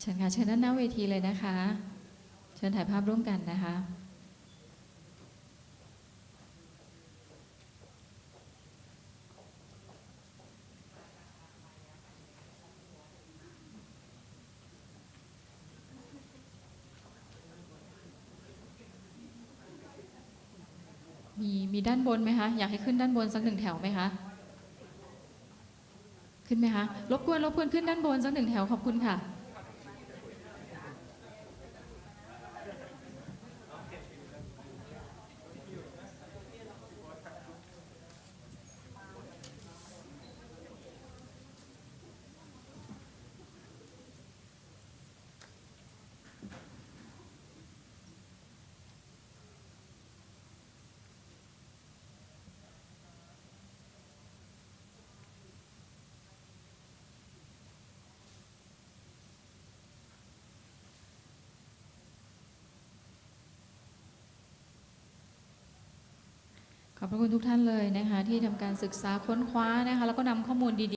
เชิญค่ะเชิญด้านหน้าเวทีเลยนะคะ เชิญถ่ายภาพร่วมกันนะคะมีมีด้านบนไหมคะ อยากให้ขึ้นด้านบนสักหนึ่งแถวไหมคะ ขึ้นไหมคะ รบกวนรบกวนขึ้นด้านบนสักหนึ่งแถวขอบคุณค่ะ ขอบพระคุณทุกท่านเลยนะคะที่ทำการศึกษาค้นคว้านะคะแล้วก็นำข้อมูลดี